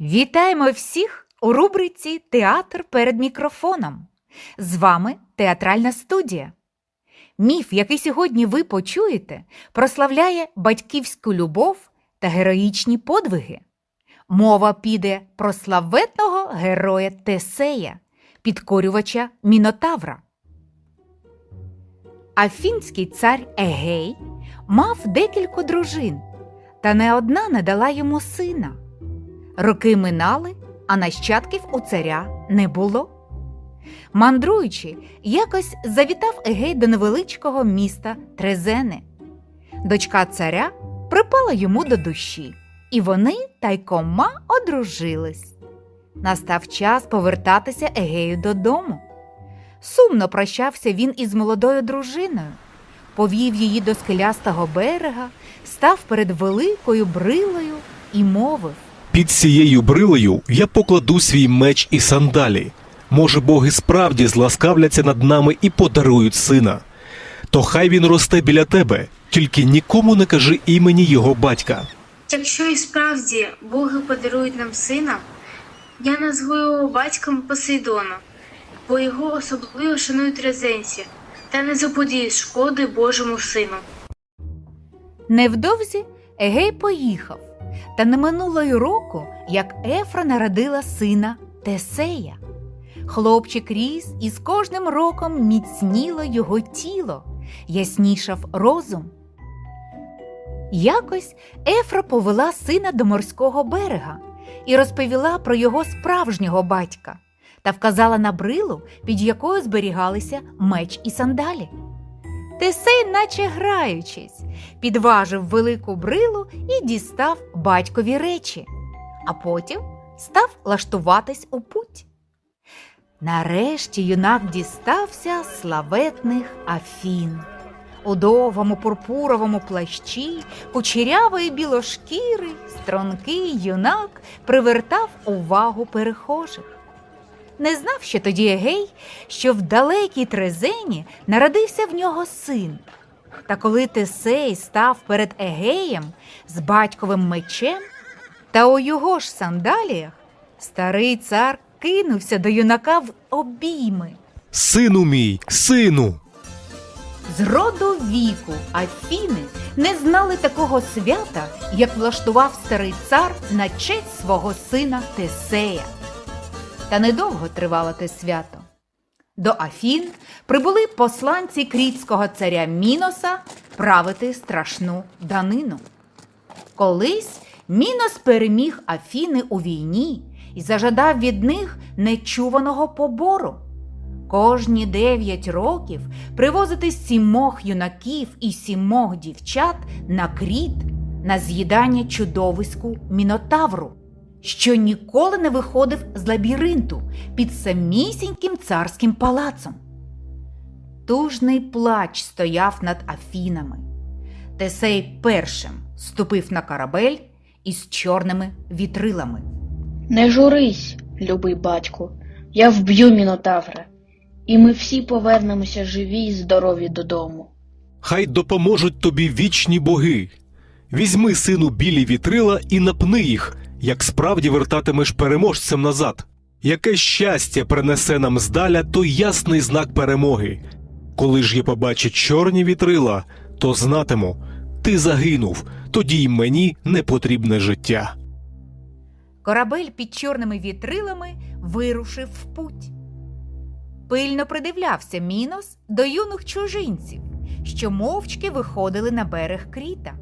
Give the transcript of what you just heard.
Вітаємо всіх у рубриці Театр перед мікрофоном. З вами театральна студія. Міф, який сьогодні ви почуєте, прославляє батьківську любов та героїчні подвиги. Мова піде про славетного героя Тесея, підкорювача Мінотавра. Афінський цар Егей мав декілька дружин, та не одна не дала йому сина. Роки минали, а нащадків у царя не було. Мандруючи, якось завітав Егей до невеличкого міста Трезени. Дочка царя припала йому до душі, і вони тайкома одружились. Настав час повертатися Егею додому. Сумно прощався він із молодою дружиною, повів її до скелястого берега, став перед великою брилою і мовив. Під цією брилею я покладу свій меч і сандалі. Може, боги справді зласкавляться над нами і подарують сина. То хай він росте біля тебе, тільки нікому не кажи імені його батька. Якщо і справді боги подарують нам сина, я назву його батьком Посейдона, бо його особливо шанують резенці, та не заподіють шкоди Божому сину. Невдовзі Егей поїхав, та не минуло й року, як Ефра народила сина Тесея. Хлопчик ріс, і з кожним роком міцніло його тіло, яснішав розум. Якось Ефра повела сина до морського берега і розповіла про його справжнього батька та вказала на брилу, під якою зберігалися меч і сандалі. Тесей, наче граючись, підважив велику брилу і дістав батькові речі, а потім став лаштуватись у путь. Нарешті юнак дістався славетних Афін. У довгому пурпуровому плащі, кучерявої білошкірий, стрункий юнак привертав увагу перехожих. Не знав ще тоді Егей, що в далекій Трезені народився в нього син. Та коли Тесей став перед Егеєм з батьковим мечем, та у його ж сандаліях, старий цар кинувся до юнака в обійми. Сину мій, сину! З роду віку Афіни не знали такого свята, як влаштував старий цар на честь свого сина Тесея. Та недовго тривало те свято. До Афін прибули посланці крітського царя Міноса правити страшну данину. Колись Мінос переміг Афіни у війні і зажадав від них нечуваного побору. Кожні дев'ять років привозити сімох юнаків і сімох дівчат на кріт на з'їдання чудовиську мінотавру, що ніколи не виходив з лабіринту під самісіньким царським палацом. Тужний плач стояв над Афінами. Тесей першим ступив на корабель із чорними вітрилами. Не журись, любий батьку, я вб'ю мінотавра, і ми всі повернемося живі й здорові додому. Хай допоможуть тобі вічні боги. Візьми сину білі вітрила і напни їх, як справді вертатимеш переможцем назад. Яке щастя принесе нам здаля той ясний знак перемоги. Коли ж я побачу чорні вітрила, то знатиму, ти загинув, тоді й мені не потрібне життя. Корабель під чорними вітрилами вирушив в путь. Пильно придивлявся Мінос до юних чужинців, що мовчки виходили на берег кріта.